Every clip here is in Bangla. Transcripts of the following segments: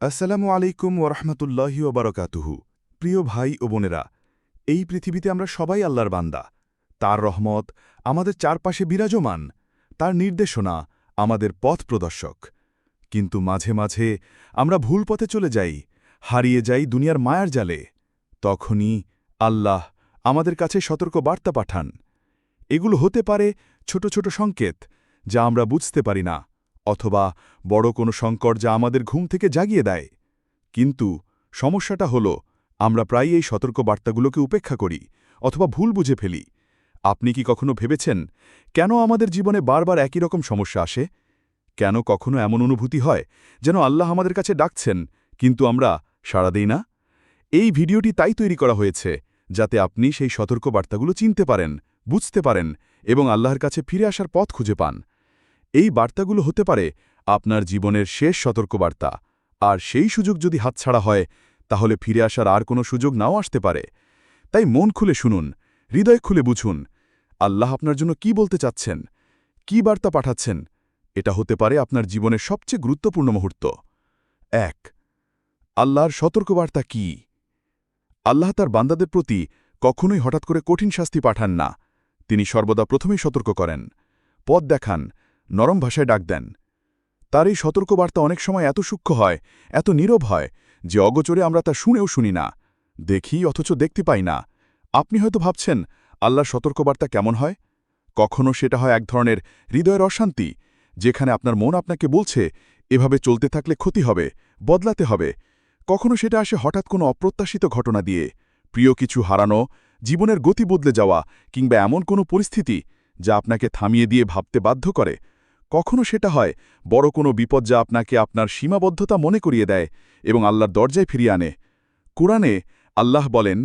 আসসালামু আলাইকুম ওরহমতুল্লাহি ওবরকাতুহু প্রিয় ভাই ও বোনেরা, এই পৃথিবীতে আমরা সবাই আল্লাহর বান্দা। তার রহমত আমাদের চারপাশে বিরাজমান, তার নির্দেশনা আমাদের পথ প্রদর্শক। কিন্তু মাঝে মাঝে আমরা ভুল পথে চলে যাই, হারিয়ে যাই দুনিয়ার মায়ার জালে। তখনই আল্লাহ আমাদের কাছে সতর্ক বার্তা পাঠান। এগুলো হতে পারে ছোট ছোট সংকেত যা আমরা বুঝতে পারি না। অথবা বড় কোনো সংকট যা আমাদের ঘুম থেকে জাগিয়ে দেয়। কিন্তু সমস্যাটা হল, আমরা প্রায় এই সতর্কবার্তাগুলোকে উপেক্ষা করি অথবা ভুল বুঝে ফেলি। আপনি কি কখনো ভেবেছেন, কেন আমাদের জীবনে বারবার একই রকম সমস্যা আসে? কেন কখনো এমন অনুভূতি হয় যেন আল্লাহ আমাদের কাছে ডাকছেন, কিন্তু আমরা সাড়া দিই না? এই ভিডিওটি তাই তৈরি করা হয়েছে যাতে আপনি সেই সতর্কবার্তাগুলো চিনতে পারেন, বুঝতে পারেন এবং আল্লাহর কাছে ফিরে আসার পথ খুঁজে পান। এই বার্তাগুলো হতে পারে আপনার জীবনের শেষ সতর্কবার্তা। আর সেই সুযোগ যদি হাতছাড়া হয়, তাহলে ফিরে আসার আর কোনো সুযোগ নাও আসতে পারে। তাই মন খুলে শুনুন, হৃদয় খুলে বুঝুন, আল্লাহ আপনার জন্য কি বলতে চাচ্ছেন, কি বার্তা পাঠাচ্ছেন, এটা হতে পারে আপনার জীবনের সবচেয়ে গুরুত্বপূর্ণ মুহূর্ত। এক, আল্লাহর সতর্কবার্তা কি? আল্লাহ তার বান্দাদের প্রতি কখনোই হঠাৎ করে কঠিন শাস্তি পাঠান না। তিনি সর্বদা প্রথমেই সতর্ক করেন। পথ দেখান নরম ভাষায় ডাক দেন। তার এই সতর্কবার্তা অনেক সময় এত সূক্ষ্ম হয়, এত নীরব হয়, যে অগোচরে আমরা তা শুনেও শুনি না, দেখি অথচ দেখতে পাই না। আপনি হয়তো ভাবছেন, আল্লাহর সতর্কবার্তা কেমন হয়? কখনও সেটা হয় এক ধরনের হৃদয়ের অশান্তি, যেখানে আপনার মন আপনাকে বলছে, এভাবে চলতে থাকলে ক্ষতি হবে, বদলাতে হবে। কখনো সেটা আসে হঠাৎ কোনো অপ্রত্যাশিত ঘটনা দিয়ে, প্রিয় কিছু হারানো, জীবনের গতি বদলে যাওয়া, কিংবা এমন কোনো পরিস্থিতি, যা আপনাকে থামিয়ে দিয়ে ভাবতে বাধ্য করে। কখনো সেটা হয়, বড় কোনো বিপদ যা আপনাকে আপনার সীমাবদ্ধতা মনে করিয়ে দেয় এবং আল্লাহর দরজায় ফিরিয়ে আনে। কোরআনে আল্লাহ বলেন,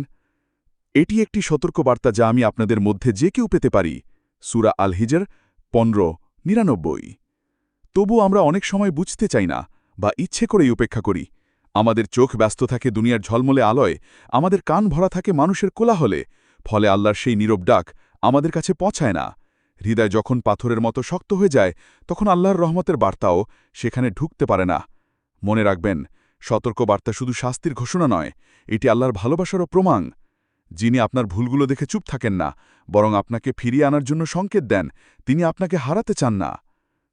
এটি একটি সতর্কবার্তা যা আমি আপনাদের মধ্যে যে কেউ পেতে পারি। সুরা আল হিজর পনেরো, নিরানব্বই। তবু আমরা অনেক সময় বুঝতে চাই না বা ইচ্ছে করেই উপেক্ষা করি। আমাদের চোখ ব্যস্ত থাকে দুনিয়ার ঝলমলে আলোয়, আমাদের কান ভরা থাকে মানুষের কোলাহলে, ফলে আল্লাহর সেই নীরব ডাক আমাদের কাছে পৌঁছায় না। হৃদয় যখন পাথরের মতো শক্ত হয়ে যায়, তখন আল্লাহর রহমতের বার্তাও সেখানে ঢুকতে পারে না। মনে রাখবেন সতর্ক বার্তা শুধু শাস্তির ঘোষণা নয়, এটি আল্লাহর ভালোবাসারও প্রমাণ। যিনি আপনার ভুলগুলো দেখে চুপ থাকেন না, বরং আপনাকে ফিরিয়ে আনার জন্য সংকেত দেন, তিনি আপনাকে হারাতে চান না।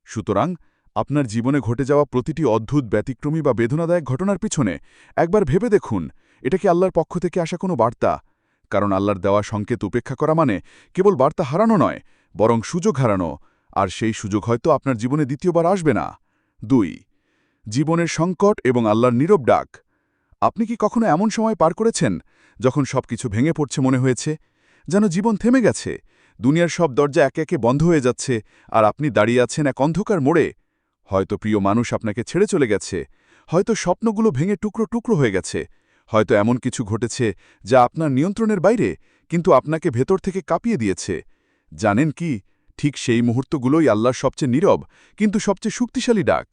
সুতরাং, আপনার জীবনে ঘটে যাওয়া প্রতিটি অদ্ভুত, ব্যতিক্রমী বা বেদনাদায়ক ঘটনার পিছনে একবার ভেবে দেখুন, এটা কি আল্লাহর পক্ষ থেকে আসা কোনো বার্তা? কারণ আল্লাহর দেওয়া সংকেত উপেক্ষা করা মানে কেবল বার্তা হারানো নয় বরং সুযোগ হারানো, আর সেই সুযোগ হয়তো আপনার জীবনে দ্বিতীয়বার আসবে না। দুই, জীবনের সংকট এবং আল্লাহর নীরব ডাক। আপনি কি কখনো এমন সময় পার করেছেন যখন সব কিছু ভেঙে পড়ছে মনে হয়েছে? যেন জীবন থেমে গেছে, দুনিয়ার সব দরজা একে একে বন্ধ হয়ে যাচ্ছে, আর আপনি দাঁড়িয়ে আছেন এক অন্ধকার মোড়ে। হয়তো প্রিয় মানুষ আপনাকে ছেড়ে চলে গেছে, হয়তো স্বপ্নগুলো ভেঙে টুকরো টুকরো হয়ে গেছে, হয়তো এমন কিছু ঘটেছে যা আপনার নিয়ন্ত্রণের বাইরে, কিন্তু আপনাকে ভেতর থেকে কাঁপিয়ে দিয়েছে। জানেন কি, ঠিক সেই মুহূর্তগুলোই আল্লাহর সবচেয়ে নীরব, কিন্তু সবচেয়ে শক্তিশালী ডাক।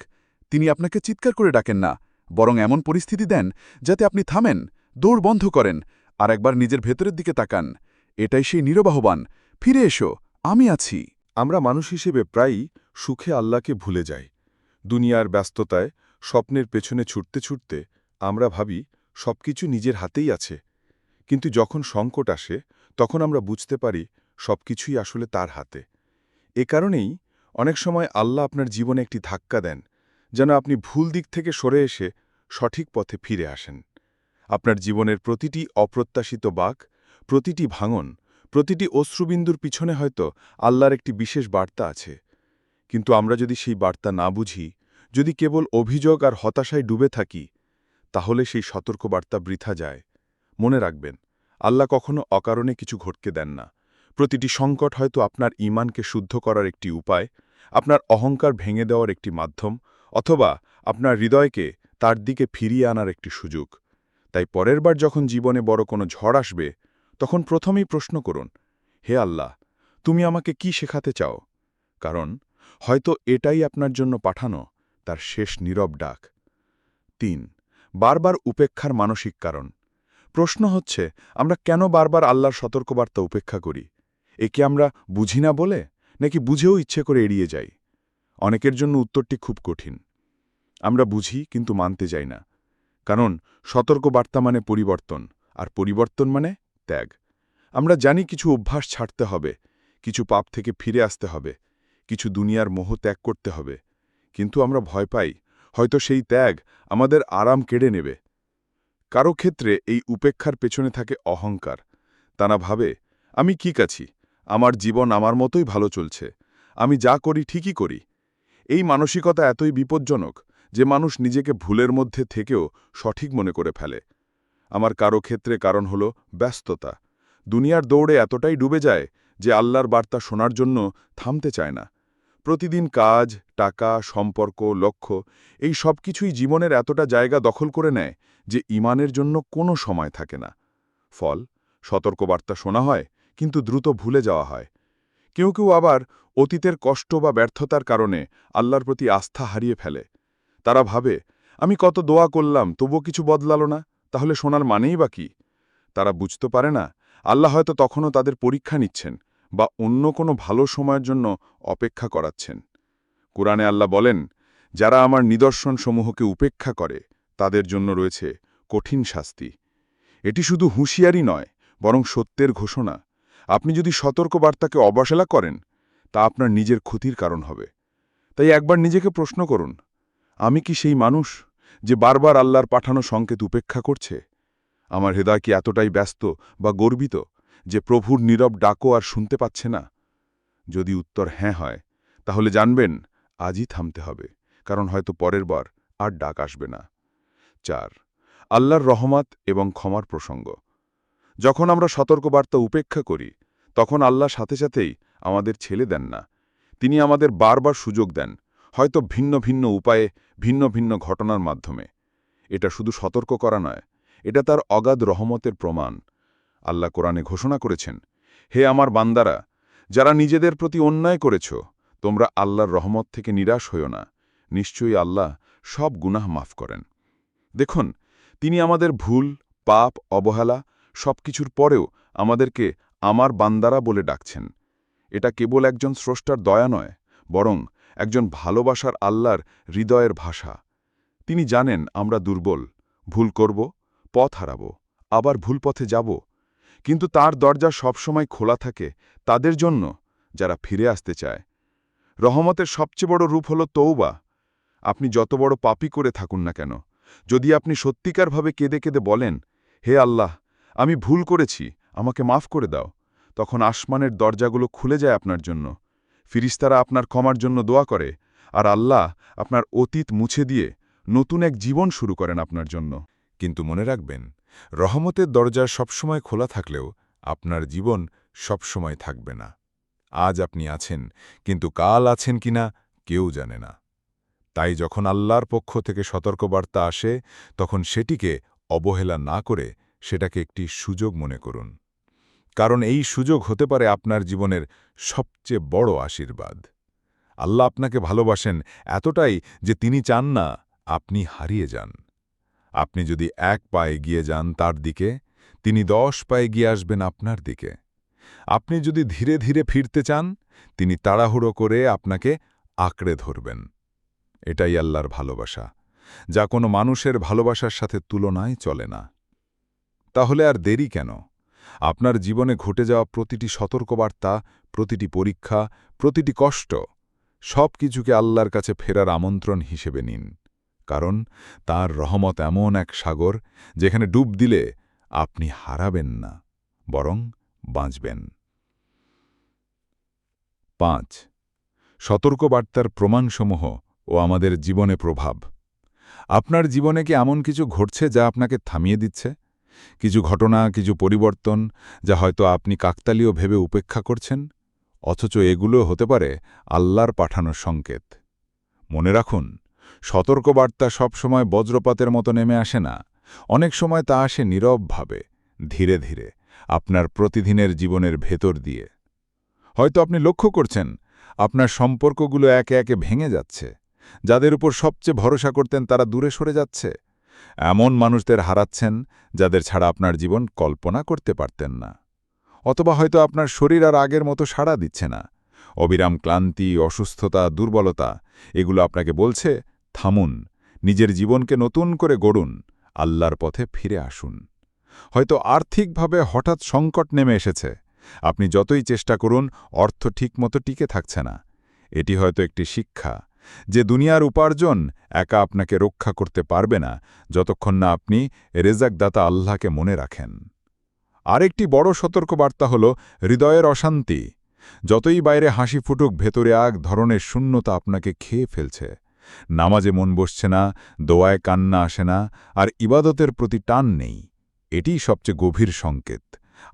তিনি আপনাকে চিৎকার করে ডাকেন না, বরং এমন পরিস্থিতি দেন যাতে আপনি থামেন, দৌড় বন্ধ করেন, আর একবার নিজের ভেতরের দিকে তাকান। এটাই সেই নীরব আহ্বান ফিরে এসো, আমি আছি। আমরা মানুষ হিসেবে প্রায়ই সুখে আল্লাহকে ভুলে যাই। দুনিয়ার ব্যস্ততায়, স্বপ্নের পেছনে ছুটতে ছুটতে আমরা ভাবি সবকিছু নিজের হাতেই আছে। কিন্তু যখন সংকট আসে, তখন আমরা বুঝতে পারি সবকিছুই আসলে তার হাতে। এ কারণেই অনেক সময় আল্লাহ আপনার জীবনে একটি ধাক্কা দেন, যেন আপনি ভুল দিক থেকে সরে এসে সঠিক পথে ফিরে আসেন। আপনার জীবনের প্রতিটি অপ্রত্যাশিত বাক, প্রতিটি ভাঙন, প্রতিটি অশ্রুবিন্দুর পিছনে হয়তো আল্লাহর একটি বিশেষ বার্তা আছে। কিন্তু আমরা যদি সেই বার্তা না বুঝি, যদি কেবল অভিযোগ আর হতাশায় ডুবে থাকি, তাহলে সেই সতর্কবার্তা বৃথা যায়। মনে রাখবেন, আল্লাহ কখনো অকারণে কিছু ঘটকে দেন না। প্রতিটি সংকট হয়তো আপনার ইমানকে শুদ্ধ করার একটি উপায়, আপনার অহংকার ভেঙে দেওয়ার একটি মাধ্যম, অথবা আপনার হৃদয়কে তার দিকে ফিরিয়ে আনার একটি সুযোগ। তাই পরের বার যখন জীবনে বড় কোনো ঝড় আসবে, তখন প্রথমেই প্রশ্ন করুন, হে আল্লাহ, তুমি আমাকে কি শেখাতে চাও? কারণ, হয়তো এটাই আপনার জন্য পাঠানো তার শেষ নীরব ডাক। তিন, বারবার উপেক্ষার মানসিক কারণ। প্রশ্ন হচ্ছে, আমরা কেন বারবার আল্লাহর সতর্কবার্তা উপেক্ষা করি? একে আমরা বুঝি না বলে নাকি বুঝেও ইচ্ছে করে এড়িয়ে যাই? অনেকের জন্য উত্তরটি খুব কঠিন। আমরা বুঝি কিন্তু মানতে যাই না। কারণ সতর্কবার্তা মানে পরিবর্তন, আর পরিবর্তন মানে ত্যাগ। আমরা জানি কিছু অভ্যাস ছাড়তে হবে, কিছু পাপ থেকে ফিরে আসতে হবে, কিছু দুনিয়ার মোহ ত্যাগ করতে হবে। কিন্তু আমরা ভয় পাই, হয়তো সেই ত্যাগ আমাদের আরাম কেড়ে নেবে। কারও ক্ষেত্রে এই উপেক্ষার পেছনে থাকে অহংকার। তারা ভাবে আমি কি আছি আমার জীবন আমার মতোই ভালো চলছে। আমি যা করি ঠিকই করি। এই মানসিকতা এতই বিপজ্জনক যে মানুষ নিজেকে ভুলের মধ্যে থেকেও সঠিক মনে করে ফেলে। আমার কারও ক্ষেত্রে কারণ হল ব্যস্ততা। দুনিয়ার দৌড়ে এতটাই ডুবে যায় যে আল্লাহর বার্তা শোনার জন্য থামতে চায় না। প্রতিদিন কাজ, টাকা, সম্পর্ক, লক্ষ্য এই সব কিছুই জীবনের এতটা জায়গা দখল করে নেয় যে ইমানের জন্য কোনো সময় থাকে না। ফল, সতর্কবার্তা শোনা হয় কিন্তু দ্রুত ভুলে যাওয়া হয়। কেউ কেউ আবার অতীতের কষ্ট বা ব্যর্থতার কারণে আল্লাহর প্রতি আস্থা হারিয়ে ফেলে। তারা ভাবে, আমি কত দোয়া করলাম, তবুও কিছু বদলালো না, তাহলে শোনার মানেই বা কি? তারা বুঝতে পারে না, আল্লাহ হয়তো তখনও তাদের পরীক্ষা নিচ্ছেন বা অন্য কোনো ভালো সময়ের জন্য অপেক্ষা করাচ্ছেন। কোরআনে আল্লাহ বলেন, যারা আমার নিদর্শনসমূহকে উপেক্ষা করে, তাদের জন্য রয়েছে কঠিন শাস্তি। এটি শুধু হুঁশিয়ারি নয়, বরং সত্যের ঘোষণা। আপনি যদি সতর্কবার্তাকে অবহেলা করেন, তা আপনার নিজের ক্ষতির কারণ হবে। তাই একবার নিজেকে প্রশ্ন করুন, আমি কি সেই মানুষ যে বারবার আল্লাহর পাঠানো সংকেত উপেক্ষা করছে? আমার হৃদয় কি এতটাই ব্যস্ত বা গর্বিত যে প্রভুর নীরব ডাকও আর শুনতে পাচ্ছে না? যদি উত্তর হ্যাঁ হয়, তাহলে জানবেন আজই থামতে হবে, কারণ হয়তো পরের বার আর ডাক আসবে না। চার, আল্লাহর রহমত এবং ক্ষমার প্রসঙ্গ। যখন আমরা সতর্কবার্তা উপেক্ষা করি, তখন আল্লাহ সাথে সাথেই আমাদের ছেলে দেন না। তিনি আমাদের বারবার সুযোগ দেন, হয়তো ভিন্ন ভিন্ন উপায়ে, ভিন্ন ভিন্ন ঘটনার মাধ্যমে। এটা শুধু সতর্ক করা নয়, এটা তার অগাধ রহমতের প্রমাণ। আল্লাহ কোরআনে ঘোষণা করেছেন, হে আমার বান্দারা, যারা নিজেদের প্রতি অন্যায় করেছ, তোমরা আল্লাহর রহমত থেকে নিরাশ হইও না। নিশ্চয়ই আল্লাহ সব গুনাহ মাফ করেন। দেখুন, তিনি আমাদের ভুল, পাপ, অবহেলা সব কিছুর পরেও আমাদেরকে আমার বান্দারা বলে ডাকছেন। এটা কেবল একজন স্রষ্টার দয়া নয়, বরং একজন ভালোবাসার আল্লাহর হৃদয়ের ভাষা। তিনি জানেন আমরা দুর্বল, ভুল করব, পথ হারাব, আবার ভুল পথে যাব। কিন্তু তার দরজা সবসময় খোলা থাকে তাদের জন্য, যারা ফিরে আসতে চায়। রহমতের সবচেয়ে বড় রূপ হল তৌবা আপনি যত বড় পাপি করে থাকুন না কেন। যদি আপনি সত্যিকারভাবে কেঁদে কেঁদে বলেন, হে আল্লাহ আমি ভুল করেছি, আমাকে মাফ করে দাও। তখন আসমানের দরজাগুলো খুলে যায় আপনার জন্য। ফিরিস্তারা আপনার ক্ষমার জন্য দোয়া করে, আর আল্লাহ আপনার অতীত মুছে দিয়ে নতুন এক জীবন শুরু করেন আপনার জন্য। কিন্তু মনে রাখবেন, রহমতের দরজা সবসময় খোলা থাকলেও আপনার জীবন সবসময় থাকবে না। আজ আপনি আছেন, কিন্তু কাল আছেন কিনা কেউ জানে না। তাই যখন আল্লাহর পক্ষ থেকে সতর্কবার্তা আসে, তখন সেটিকে অবহেলা না করে সেটাকে একটি সুযোগ মনে করুন। কারণ এই সুযোগ হতে পারে আপনার জীবনের সবচেয়ে বড় আশীর্বাদ। আল্লাহ আপনাকে ভালোবাসেন এতটাই যে তিনি চান না আপনি হারিয়ে যান। আপনি যদি এক পায়ে গিয়ে যান তার দিকে, তিনি দশ পায়ে গিয়ে আসবেন আপনার দিকে। আপনি যদি ধীরে ধীরে ফিরতে চান, তিনি তাড়াহুড়ো করে আপনাকে আঁকড়ে ধরবেন। এটাই আল্লাহর ভালোবাসা, যা কোনো মানুষের ভালোবাসার সাথে তুলনায় চলে না। তাহলে আর দেরি কেন? আপনার জীবনে ঘটে যাওয়া প্রতিটি সতর্কবার্তা, প্রতিটি পরীক্ষা, প্রতিটি কষ্ট, সব কিছুকে আল্লাহর কাছে ফেরার আমন্ত্রণ হিসেবে নিন। কারণ তার রহমত এমন এক সাগর যেখানে ডুব দিলে আপনি হারাবেন না, বরং বাঁচবেন। পাঁচ, সতর্কবার্তার প্রমাণসমূহ ও আমাদের জীবনে প্রভাব। আপনার জীবনে কি এমন কিছু ঘটছে যা আপনাকে থামিয়ে দিচ্ছে? কিছু ঘটনা, কিছু পরিবর্তন যা হয়তো আপনি কাকতালীয় ভেবে উপেক্ষা করছেন, অথচ এগুলো হতে পারে আল্লাহর পাঠানো সংকেত। মনে রাখুন, সতর্কবার্তা সবসময় বজ্রপাতের মতো নেমে আসে না। অনেক সময় তা আসে নীরবভাবে, ধীরে ধীরে, আপনার প্রতিদিনের জীবনের ভেতর দিয়ে। হয়তো আপনি লক্ষ্য করছেন, আপনার সম্পর্কগুলো একে একে ভেঙে যাচ্ছে। যাদের উপর সবচেয়ে ভরসা করতেন তারা দূরে সরে যাচ্ছে। এমন মানুষদের হারাচ্ছেন যাদের ছাড়া আপনার জীবন কল্পনা করতে পারতেন না। অথবা হয়তো আপনার শরীর আর আগের মতো সাড়া দিচ্ছে না। অবিরাম ক্লান্তি, অসুস্থতা, দুর্বলতা, এগুলো আপনাকে বলছে, থামুন, নিজের জীবনকে নতুন করে গড়ুন, আল্লাহর পথে ফিরে আসুন। হয়তো আর্থিকভাবে হঠাৎ সংকট নেমে এসেছে। আপনি যতই চেষ্টা করুন, অর্থ ঠিকমতো টিকে থাকছে না। এটি হয়তো একটি শিক্ষা যে দুনিয়ার উপার্জন একা আপনাকে রক্ষা করতে পারবে না, যতক্ষণ না আপনি রেজাকদাতা আল্লাহকে মনে রাখেন। আরেকটি বড় সতর্কবার্তা হল হৃদয়ের অশান্তি। যতই বাইরে হাসি ফুটুক, ভেতরে এক ধরনের শূন্যতা আপনাকে খেয়ে ফেলছে। নামাজে মন বসছে না, দোয়ায় কান্না আসে না, আর ইবাদতের প্রতি টান নেই। এটিই সবচেয়ে গভীর সংকেত।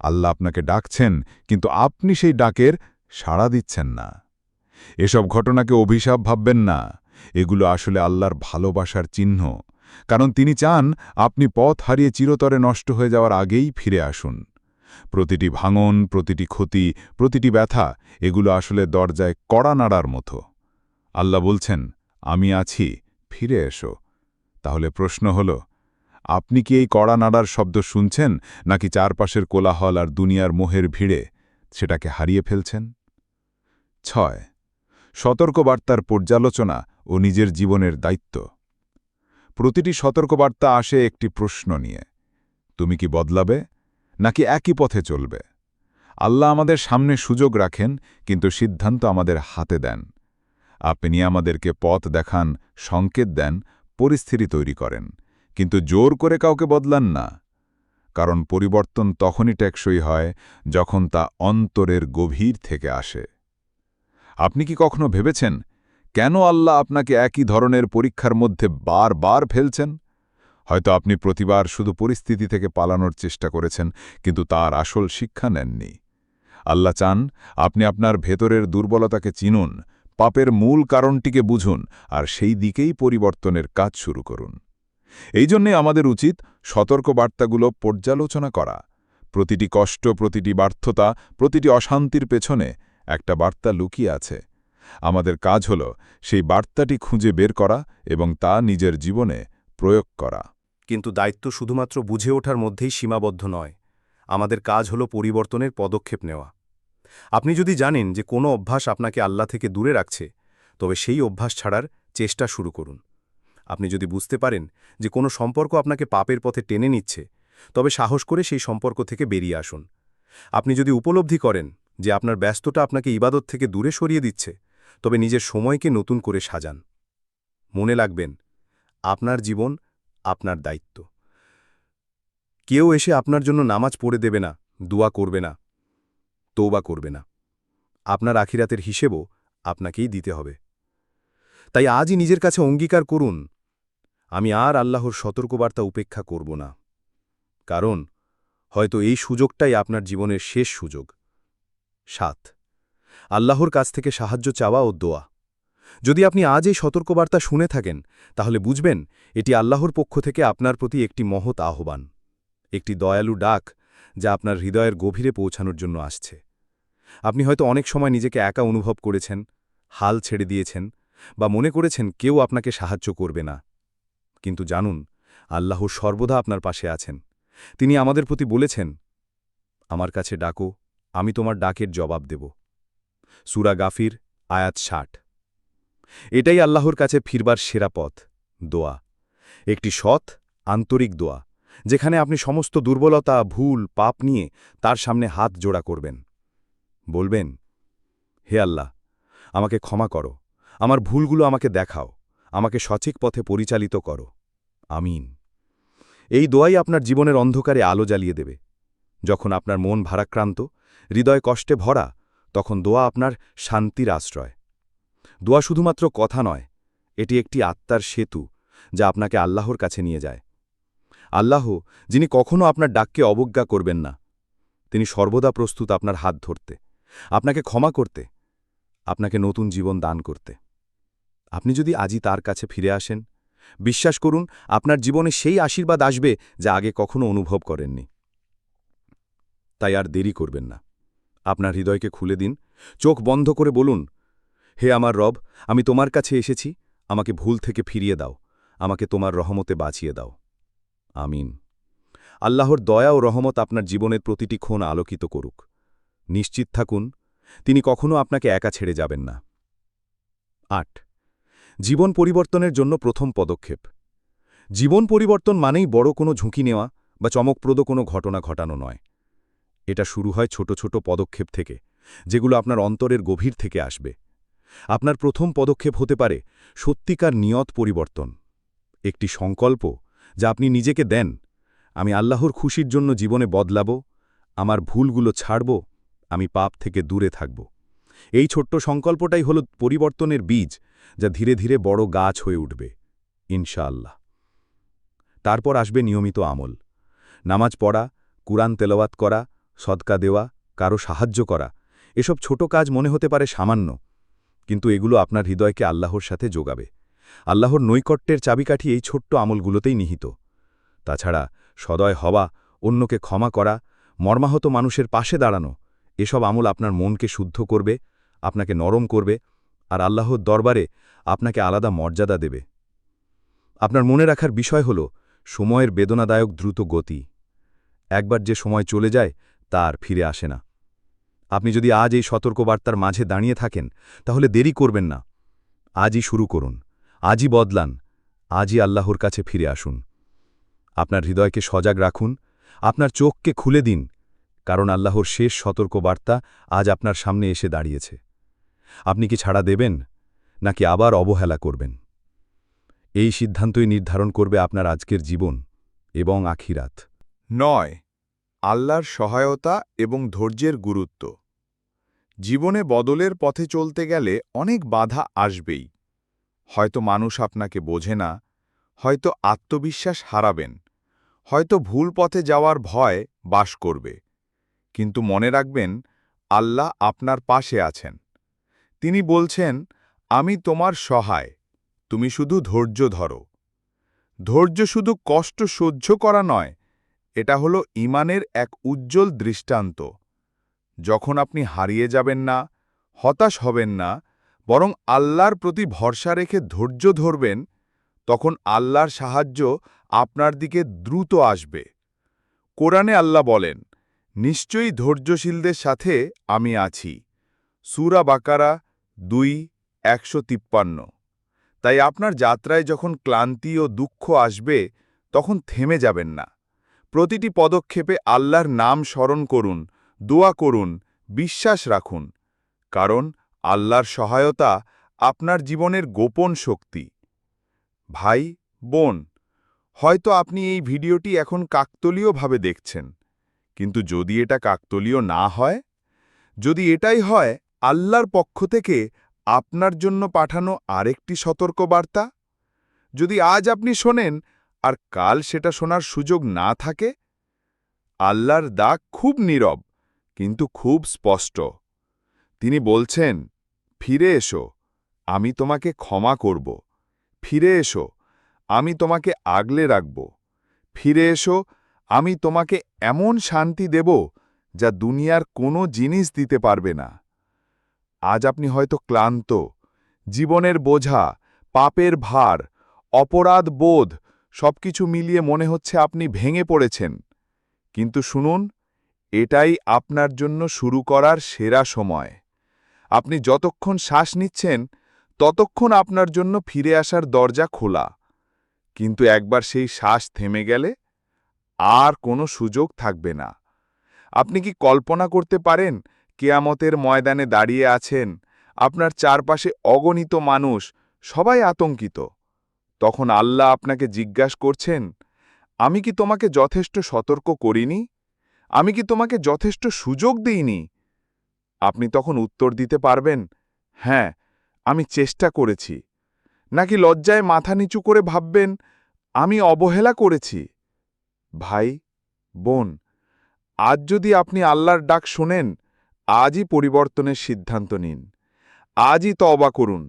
আল্লাহ আপনাকে ডাকছেন, কিন্তু আপনি সেই ডাকের সাড়া দিচ্ছেন না। এসব ঘটনাকে অভিশাপ ভাববেন না। এগুলো আসলে আল্লাহর ভালোবাসার চিহ্ন। কারণ তিনি চান আপনি পথ হারিয়ে চিরতরে নষ্ট হয়ে যাওয়ার আগেই ফিরে আসুন। প্রতিটি ভাঙন, প্রতিটি ক্ষতি, প্রতিটি ব্যথা, এগুলো আসলে দরজায় কড়া নাড়ার মতো। আল্লাহ বলছেন, আমি আছি, ফিরে এসো। তাহলে প্রশ্ন হল, আপনি কি এই কড়া নাড়ার শব্দ শুনছেন, নাকি চারপাশের কোলাহল আর দুনিয়ার মোহের ভিড়ে সেটাকে হারিয়ে ফেলছেন? ছয় সতর্কবার্তার পর্যালোচনা ও নিজের জীবনের দায়িত্ব। প্রতিটি সতর্কবার্তা আসে একটি প্রশ্ন নিয়ে। তুমি কি বদলাবে, নাকি একই পথে চলবে? আল্লাহ আমাদের সামনে সুযোগ রাখেন, কিন্তু সিদ্ধান্ত আমাদের হাতে দেন। আপনি আমাদেরকে পথ দেখান, সংকেত দেন, পরিস্থিতি তৈরি করেন। কিন্তু জোর করে কাউকে বদলান না। কারণ পরিবর্তন তখনই টেকসই হয় যখন তা অন্তরের গভীর থেকে আসে। আপনি কি কখনো ভেবেছেন, কেন আল্লাহ আপনাকে একই ধরনের পরীক্ষার মধ্যে বারবার ফেলছেন? হয়তো আপনি প্রতিবার শুধু পরিস্থিতি থেকে পালানোর চেষ্টা করেছেন, কিন্তু তার আসল শিক্ষা নেননি। আল্লাহ চান আপনি আপনার ভেতরের দুর্বলতাকে চিনুন, পাপের মূল কারণটিকে বুঝুন, আর সেই দিকেই পরিবর্তনের কাজ শুরু করুন। এই জন্যে আমাদের উচিত সতর্ক বার্তাগুলো পর্যালোচনা করা। প্রতিটি কষ্ট, প্রতিটি ব্যর্থতা প্রতিটি অশান্তির পেছনে একটা বার্তা লুকিয়ে আছে। আমাদের কাজ হল সেই বার্তাটি খুঁজে বের করা এবং তা নিজের জীবনে প্রয়োগ করা। কিন্তু দায়িত্ব শুধুমাত্র বুঝে ওঠার মধ্যেই সীমাবদ্ধ নয়। আমাদের কাজ হল পরিবর্তনের পদক্ষেপ নেওয়া। আপনি যদি জানেন যে কোনো অভ্যাস আপনাকে আল্লাহ থেকে দূরে রাখছে, তবে সেই অভ্যাস ছাড়ার চেষ্টা শুরু করুন। আপনি যদি বুঝতে পারেন যে কোনো সম্পর্ক আপনাকে পাপের পথে টেনে নিচ্ছে, তবে সাহস করে সেই সম্পর্ক থেকে বেরিয়ে আসুন। আপনি যদি উপলব্ধি করেন যে আপনার ব্যস্ততা আপনাকে ইবাদত থেকে দূরে সরিয়ে দিচ্ছে, তবে নিজের সময়কে নতুন করে সাজান। মনে লাগবেন আপনার জীবন আপনার দায়িত্ব। কেউ এসে আপনার জন্য নামাজ পড়ে দেবে না, দোয়া করবে না তৌবা করবে না। আপনার আখিরাতের হিসেবও আপনাকেই দিতে হবে। তাই আজই নিজের কাছে অঙ্গীকার করুন, আমি আর আল্লাহর সতর্কবার্তা উপেক্ষা করব না। কারণ, হয়তো এই সুযোগটাই আপনার জীবনের শেষ সুযোগ। সাত। আল্লাহর কাছ থেকে সাহায্য চাওয়া ও দোয়া। যদি আপনি আজ এই সতর্কবার্তা শুনে থাকেন, তাহলে বুঝবেন এটি আল্লাহর পক্ষ থেকে আপনার প্রতি একটি মহৎ আহ্বান, একটি দয়ালু ডাক যা আপনার হৃদয়ের গভীরে পৌঁছানোর জন্য আসছে। আপনি হয়তো অনেক সময় নিজেকে একা অনুভব করেছেন, হাল ছেড়ে দিয়েছেন বা মনে করেছেন কেউ আপনাকে সাহায্য করবে না। কিন্তু জানুন, আল্লাহ সর্বদা আপনার পাশে আছেন। তিনি আমাদের প্রতি বলেছেন, আমার কাছে ডাকো আমি তোমার ডাকের জবাব দেব। সুরা গাফির, আয়াত ষাট। এটাই আল্লাহর কাছে ফিরবার সেরা পথ, দোয়া। একটি সৎ, আন্তরিক দোয়া, যেখানে আপনি সমস্ত দুর্বলতা, ভুল, পাপ নিয়ে তার সামনে হাত জোড়া করবেন। বলবেন, হে আল্লাহ, আমাকে ক্ষমা করো। আমার ভুলগুলো আমাকে দেখাও। আমাকে সঠিক পথে পরিচালিত করো। আমিন। এই দোয়াই আপনার জীবনের অন্ধকারে আলো জ্বালিয়ে দেবে। যখন আপনার মন ভারাক্রান্ত, হৃদয় কষ্টে ভরা, তখন দোয়া আপনার শান্তির আশ্রয়। দোয়া শুধুমাত্র কথা নয়, এটি একটি আত্মার সেতু যা আপনাকে আল্লাহর কাছে নিয়ে যায়। আল্লাহ, যিনি কখনও আপনার ডাককে অবজ্ঞা করবেন না, তিনি সর্বদা প্রস্তুত আপনার হাত ধরতে, আপনাকে ক্ষমা করতে, আপনাকে নতুন জীবন দান করতে। আপনি যদি আজই তার কাছে ফিরে আসেন, বিশ্বাস করুন, আপনার জীবনে সেই আশীর্বাদ আসবে যা আগে কখনো অনুভব করেননি। তাই আর দেরি করবেন না। আপনার হৃদয়কে খুলে দিন, চোখ বন্ধ করে বলুন, হে আমার রব, আমি তোমার কাছে এসেছি, আমাকে ভুল থেকে ফিরিয়ে দাও, আমাকে তোমার রহমতে বাঁচিয়ে দাও। আমিন। আল্লাহর দয়া ও রহমত আপনার জীবনের প্রতিটি ক্ষণ আলোকিত করুক। নিশ্চিত থাকুন, তিনি কখনো আপনাকে একা ছেড়ে যাবেন না। আট। জীবন পরিবর্তনের জন্য প্রথম পদক্ষেপ। জীবন পরিবর্তন মানেই বড় কোনো ঝুঁকি নেওয়া বা চমকপ্রদ কোনো ঘটনা ঘটানো নয়। এটা শুরু হয় ছোট ছোট পদক্ষেপ থেকে, যেগুলো আপনার অন্তরের গভীর থেকে আসবে। আপনার প্রথম পদক্ষেপ হতে পারে সত্যিকার নিয়ত পরিবর্তন। একটি সংকল্প যা আপনি নিজেকে দেন, আমি আল্লাহর খুশির জন্য জীবনে বদলাব, আমার ভুলগুলো ছাড়ব, আমি পাপ থেকে দূরে থাকব। এই ছোট্ট সংকল্পটাই হল পরিবর্তনের বীজ যা ধীরে ধীরে বড় গাছ হয়ে উঠবে, ইনশাআল্লাহ। তারপর আসবে নিয়মিত আমল। নামাজ পড়া, কুরআন তেলাওয়াত করা সদকা দেওয়া, কারও সাহায্য করা, এসব ছোট কাজ মনে হতে পারে সামান্য, কিন্তু এগুলো আপনার হৃদয়কে আল্লাহর সাথে যোগাবে। আল্লাহর নৈকট্যের চাবিকাঠি এই ছোট্ট আমলগুলোতেই নিহিত। তাছাড়া সদয় হওয়া, অন্যকে ক্ষমা করা, মর্মাহত মানুষের পাশে দাঁড়ানো, এসব আমল আপনার মনকে শুদ্ধ করবে, আপনাকে নরম করবে, আর আল্লাহর দরবারে আপনাকে আলাদা মর্যাদা দেবে। আপনার মনে রাখার বিষয় হল, সময়ের বেদনাদায়ক দ্রুত গতি। একবার যে সময় চলে যায় তা আর ফিরে আসে না। আপনি যদি আজ এই সতর্কবার্তার মাঝে দাঁড়িয়ে থাকেন, তাহলে দেরি করবেন না। আজই শুরু করুন। আজই বদলান। আজই আল্লাহর কাছে ফিরে আসুন। আপনার হৃদয়কে সজাগ রাখুন। আপনার চোখকে খুলে দিন। কারণ আল্লাহর শেষ সতর্কবার্তা আজ আপনার সামনে এসে দাঁড়িয়েছে। আপনি কি ছাড়া দেবেন, নাকি আবার অবহেলা করবেন? এই সিদ্ধান্তই নির্ধারণ করবে আপনার আজকের জীবন এবং আখিরাত। নয়। আল্লাহর সহায়তা এবং ধৈর্যের গুরুত্ব। জীবনে বদলের পথে চলতে গেলে অনেক বাধা আসবেই। হয়তো মানুষ আপনাকে বোঝে না, হয়তো আত্মবিশ্বাস হারাবেন, হয়তো ভুল পথে যাওয়ার ভয় বাস করবে। কিন্তু মনে রাখবেন, আল্লাহ আপনার পাশে আছেন। তিনি বলছেন, আমি তোমার সহায়, তুমি শুধু ধৈর্য ধরো। ধৈর্য শুধু কষ্ট সহ্য করা নয় এটা হলো ইমানের এক উজ্জ্বল দৃষ্টান্ত। যখন আপনি হারিয়ে যাবেন না, হতাশ হবেন না, বরং আল্লাহর প্রতি ভরসা রেখে ধৈর্য ধরবেন, তখন আল্লাহর সাহায্য আপনার দিকে দ্রুত আসবে। কোরআনে আল্লাহ বলেন, নিশ্চয়ই ধৈর্যশীলদের সাথে আমি আছি। সুরা বাকারা দুই, একশো তিপ্পান্ন। তাই আপনার যাত্রায় যখন ক্লান্তি ও দুঃখ আসবে, তখন থেমে যাবেন না। প্রতিটি পদক্ষেপে আল্লাহর নাম স্মরণ করুন, দোয়া করুন, বিশ্বাস রাখুন। কারণ আল্লাহর সহায়তা আপনার জীবনের গোপন শক্তি। ভাই, বোন, হয়তো আপনি এই ভিডিওটি এখন কাকতলীয়ভাবে দেখছেন, কিন্তু যদি এটা কাকতলীয় না হয়, যদি এটাই হয়, আল্লাহর পক্ষ থেকে আপনার জন্য পাঠানো আরেকটি সতর্কবার্তা? যদি আজ আপনি শোনেন আর কাল সেটা শোনার সুযোগ না থাকে? আল্লাহর দাগ খুব নীরব, কিন্তু খুব স্পষ্ট। তিনি বলছেন, ফিরে এসো, আমি তোমাকে ক্ষমা করব। ফিরে এসো, আমি তোমাকে আগলে রাখব। ফিরে এসো, আমি তোমাকে এমন শান্তি দেব যা দুনিয়ার কোনো জিনিস দিতে পারবে না। আজ আপনি হয়তো ক্লান্ত, জীবনের বোঝা, পাপের ভার অপরাধ বোধ সবকিছু মিলিয়ে মনে হচ্ছে আপনি ভেঙে পড়েছেন। কিন্তু শুনুন, এটাই আপনার জন্য শুরু করার সেরা সময়। আপনি যতক্ষণ শ্বাস নিচ্ছেন, ততক্ষণ আপনার জন্য ফিরে আসার দরজা খোলা। কিন্তু একবার সেই শ্বাস থেমে গেলে আর কোনো সুযোগ থাকবে না। আপনি কি কল্পনা করতে পারেন, কেয়ামতের ময়দানে দাঁড়িয়ে আছেন, আপনার চারপাশে অগণিত মানুষ, সবাই আতঙ্কিত? তখন আল্লাহ আপনাকে জিজ্ঞাসা করছেন, আমি কি তোমাকে যথেষ্ট সতর্ক করিনি? আমি কি তোমাকে যথেষ্ট সুযোগ দিইনি? আপনি তখন উত্তর দিতে পারবেন হ্যাঁ আমি চেষ্টা করেছি। নাকি লজ্জায় মাথা নিচু করে ভাববেন, আমি অবহেলা করেছি? ভাই, বোন, আজ যদি আপনি আল্লাহর ডাক শোনেন, আজই পরিবর্তনের সিদ্ধান্ত নিন। আজই তওবা করুন।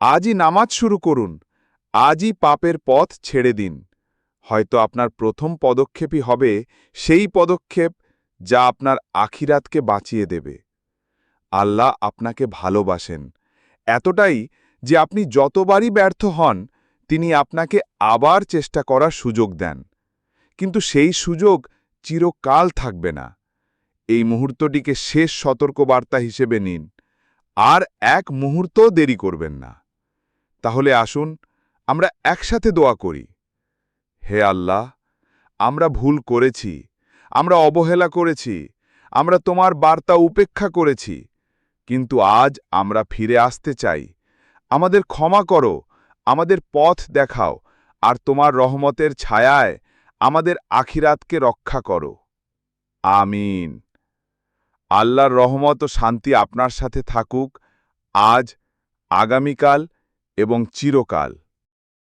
আজই নামাজ শুরু করুন। আজই পাপের পথ ছেড়ে দিন। হয়তো আপনার প্রথম পদক্ষেপই হবে সেই পদক্ষেপ যা আপনার আখিরাতকে বাঁচিয়ে দেবে। আল্লাহ আপনাকে ভালোবাসেন। এতটাই যে আপনি যতবারই ব্যর্থ হন, তিনি আপনাকে আবার চেষ্টা করার সুযোগ দেন। কিন্তু সেই সুযোগ চিরকাল থাকবে না। এই মুহূর্তটিকে শেষ সতর্কবার্তা হিসেবে নিন। আর এক মুহূর্তও দেরি করবেন না। তাহলে আসুন আমরা একসাথে দোয়া করি। হে আল্লাহ, আমরা ভুল করেছি, আমরা অবহেলা করেছি, আমরা তোমার বার্তা উপেক্ষা করেছি, কিন্তু আজ আমরা ফিরে আসতে চাই। আমাদের ক্ষমা করো, আমাদের পথ দেখাও, আর তোমার রহমতের ছায়ায় আমাদের আখিরাতকে রক্ষা করো। আমিন। আল্লাহর রহমত ও শান্তি আপনার সাথে থাকুক আজ, আগামীকাল এবং চিরকাল।